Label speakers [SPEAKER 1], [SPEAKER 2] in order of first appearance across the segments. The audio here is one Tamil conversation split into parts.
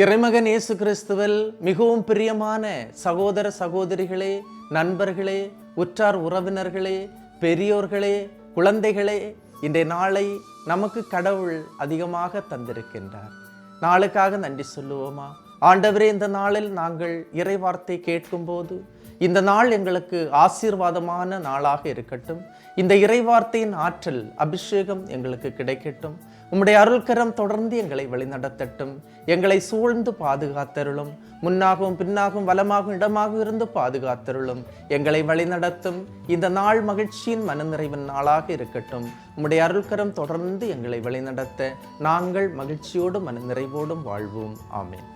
[SPEAKER 1] இறைமகன் இயேசு கிறிஸ்துவில் மிகவும் பிரியமான சகோதர சகோதரிகளே நண்பர்களே உற்றார் உறவினர்களே பெரியோர்களே குழந்தைகளே இன்றைய நாளை நமக்கு கடவுள் அதிகமாக தந்திருக்கின்றார். நாளுக்காக நன்றி சொல்லுவோமா? ஆண்டவரே இந்த நாளில் நாங்கள் இறைவார்த்தை கேட்கும்போது இந்த நாள் எங்களுக்கு ஆசீர்வாதமான நாளாக இருக்கட்டும். இந்த இறைவார்த்தையின் ஆற்றல் அபிஷேகம் எங்களுக்கு கிடைக்கட்டும். உம்முடைய அருள்கரம் தொடர்ந்து எங்களை வழிநடத்தட்டும். எங்களை சூழ்ந்து பாதுகாத்தருளும். முன்னாகவும் பின்னாகவும் வலமாகவும் இடமாக இருந்து பாதுகாத்தருளும். எங்களை வழிநடத்தும். இந்த நாள் மகிழ்ச்சியின் மனநிறைவின் நாளாக இருக்கட்டும். உம்முடைய அருள்கரம் தொடர்ந்து எங்களை வழிநடத்த நாங்கள் மகிழ்ச்சியோடும் மனநிறைவோடும் வாழ்வோம். ஆமேன்.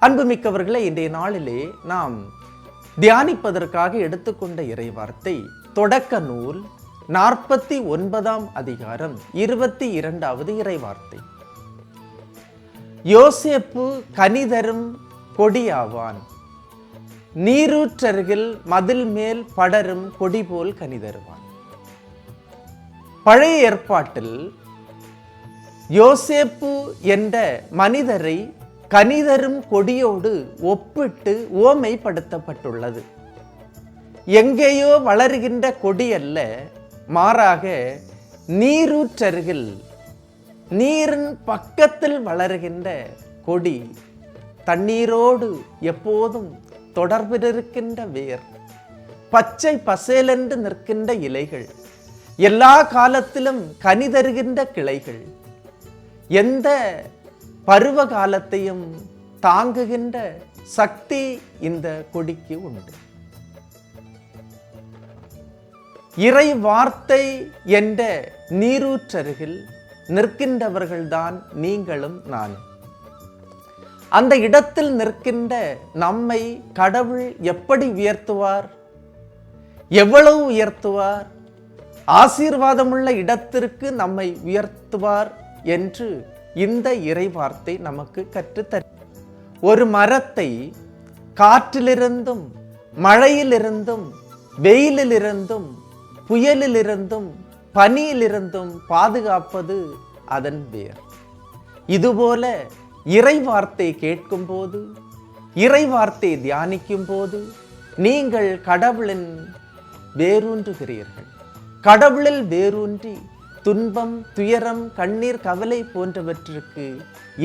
[SPEAKER 1] அன்புமிக்கவர்களே இன்றைய நாளிலே நாம் தியானிப்பதற்காக எடுத்துக்கொண்ட இறைவார்த்தை தொடக்க நூல் நாற்பத்தி ஒன்பதாம் அதிகாரம் இருபத்தி இரண்டாவது இறைவார்த்தை. யோசேப்பு கனிதரும் கொடியாவான். நீரூற்றருகில் மதில் மேல் படரும் கொடி போல் கனிதருவான். பழைய ஏற்பாட்டில் யோசேப்பு என்ற மனிதரை கனிதரும் கொடியோடு ஒப்பிட்டு ஓமைப்படுத்தப்பட்டுள்ளது. எங்கேயோ வளருகின்ற கொடி அல்ல மாறாக நீரூற்றருகில் நீரின் பக்கத்தில் வளருகின்ற கொடி தண்ணீரோடு எப்போதும் தொடர்பிலிருக்கின்ற வேர் பச்சை பசேலென்று நிற்கின்ற இலைகள் எல்லா காலத்திலும் கனி தருகின்ற கிளைகள். எந்த பருவ காலத்தையும் தாங்குகின்ற சக்தி இந்த கொடிக்கு உண்டு. இறை வார்த்தை என்ற நீரூற்றருகில் நிற்கின்றவர்கள்தான் நீங்களும் நானும். அந்த இடத்தில் நிற்கின்ற நம்மை கடவுள் எப்படி உயர்த்துவார்? எவ்வளவு உயர்த்துவார்? ஆசீர்வாதமுள்ள இடத்திற்கு நம்மை உயர்த்துவார் என்று இந்த இறைவார்த்தை நமக்கு கற்றுத்தர ஒரு மரத்தை காற்றிலிருந்தும் மழையிலிருந்தும் வெயிலிலிருந்தும் புயலிலிருந்தும் பனியிலிருந்தும் பாதுகாப்பது அதன் வேர். இதுபோல இறை வார்த்தை கேட்கும்போது இறைவார்த்தை தியானிக்கும் போது நீங்கள் கடவுளின் வேரூன்றுகிறீர்கள். கடவுளில் வேரூன்றி துன்பம் துயரம் கண்ணீர் கவலை போன்றவற்றிற்கு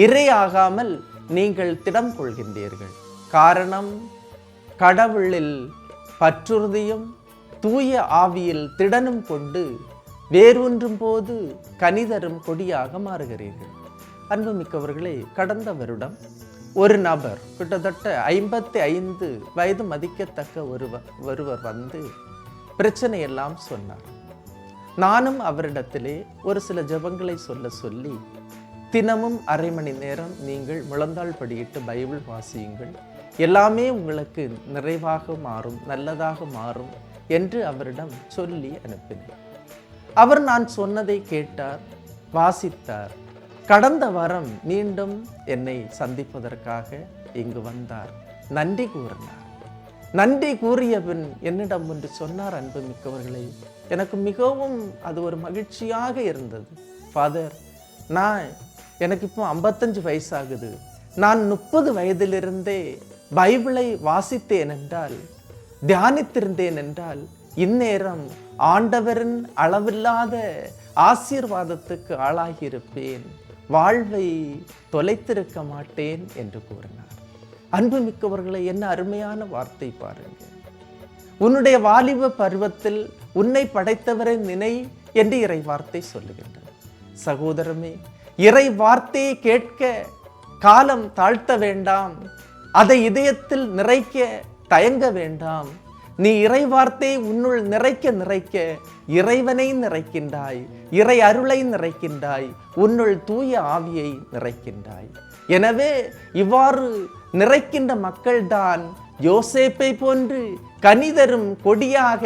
[SPEAKER 1] இரையாகாமல் நீங்கள் திடம் கொள்கின்றீர்கள். காரணம் கடவுளில் பற்றுறுதியும் தூய ஆவியில் திடனும் கொண்டு வேரூன்றும் போது கனிதரும் கொடியாக மாறுகிறீர்கள். அன்புமிக்கவர்களே கடந்த வருடம் ஒரு நபர் கிட்டத்தட்ட ஐம்பத்தி ஐந்து வயது மதிக்கத்தக்க ஒருவர் ஒருவர் வந்து பிரச்சனையெல்லாம் சொன்னார். நானும் அவரிடத்திலே ஒரு சில ஜெபங்களை சொல்ல சொல்லி தினமும் அரை மணி நேரம் நீங்கள் முழந்தாள் படியிட்டு பைபிள் வாசியுங்கள். எல்லாமே உங்களுக்கு நிறைவாக மாறும் நல்லதாக மாறும் என்று அவரிடம் சொல்லி அனுப்பினேன். அவர் நான் சொன்னதை கேட்டார் வாசித்தார். கடந்த வாரம் மீண்டும் என்னை சந்திப்பதற்காக இங்கு வந்தார். நன்றி கூறினார். நன்றி கூறிய பின் என்னிடம் ஒன்று சொன்னார் அன்பு மிக்கவர்களை எனக்கு மிகவும் அது ஒரு மகிழ்ச்சியாக இருந்தது. ஃபாதர் நான் எனக்கு இப்போ ஐம்பத்தஞ்சு வயசாகுது. நான் முப்பது வயதிலிருந்தே பைபிளை வாசித்தேன் என்றால் தியானித்திருந்தேன் என்றால் இந்நேரம் ஆண்டவரின் அளவில்லாத ஆசீர்வாதத்துக்கு ஆளாகியிருப்பேன். வாழ்வை தொலைத்திருக்க மாட்டேன் என்று கூறினார். அன்புமிக்கவர்களை என்ன அருமையான வார்த்தை பாருங்கள். உன்னுடைய வாலிப பருவத்தில் உன்னை படைத்தவரை நினை என்று இறை வார்த்தை சொல்லுகின்றது. சகோதரமே இறை வார்த்தையை கேட்க காலம் தாழ்த்த வேண்டாம். அதை இதயத்தில் நிறைக்க தயங்க வேண்டாம். நீ இறை வார்த்தையை உன்னுள் நிறைக்க நிறைக்க இறைவனை நிறைக்கின்றாய் இறை அருளை நிறைக்கின்றாய் உன்னுள் தூய ஆவியை நிறைக்கின்றாய். எனவே இவ்வாறு நிறைக்கின்ற மக்கள்தான் யோசேப்பை போன்று கனிதரும் கொடியாக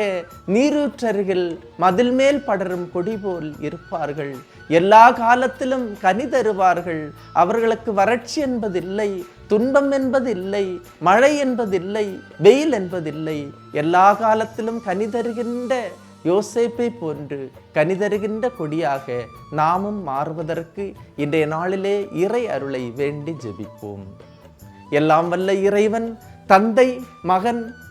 [SPEAKER 1] நீரூற்றருகில் மதில் மேல் படரும் கொடி போல் இருப்பார்கள். எல்லா காலத்திலும் கனி தருவார்கள். அவர்களுக்கு வறட்சி என்பதில்லை துன்பம் என்பதில்லை மழை என்பதில்லை வெயில் என்பதில்லை. எல்லா காலத்திலும் கனி தருகின்ற யோசேப்பை போன்று கனி தருகின்ற கொடியாக நாமும் மாறுவதற்கு இன்றைய நாளிலே இறை அருளை வேண்டி ஜெபிப்போம். எல்லாம் வல்ல இறைவன் தந்தை மகன்